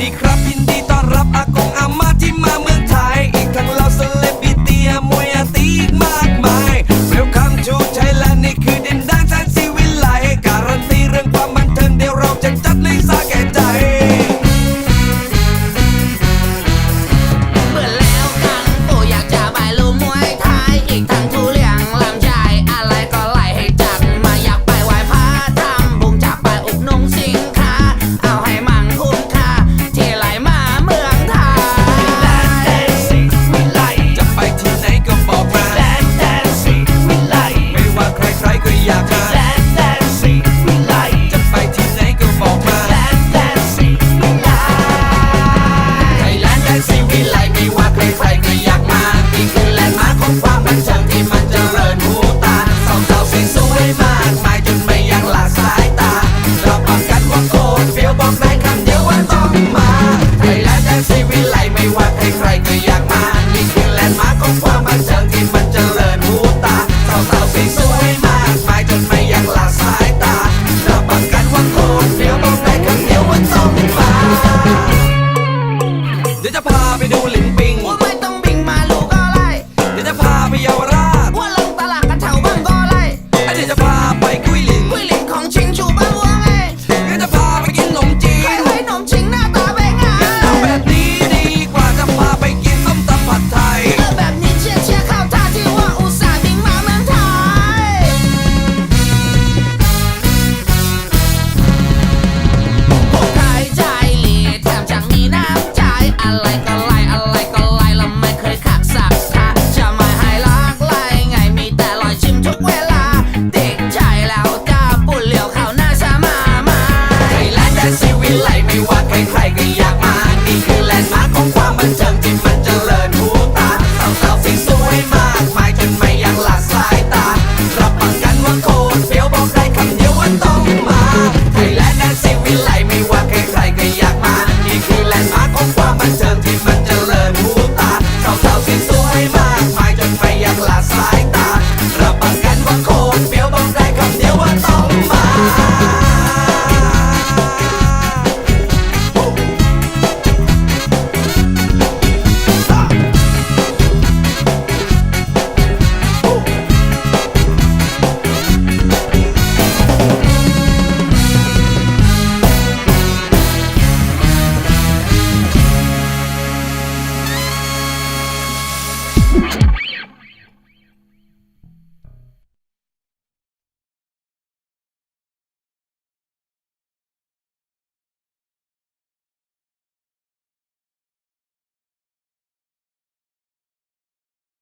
ดีครับยินดี me what we มันเจริญหูตาสาวสาสวยมาก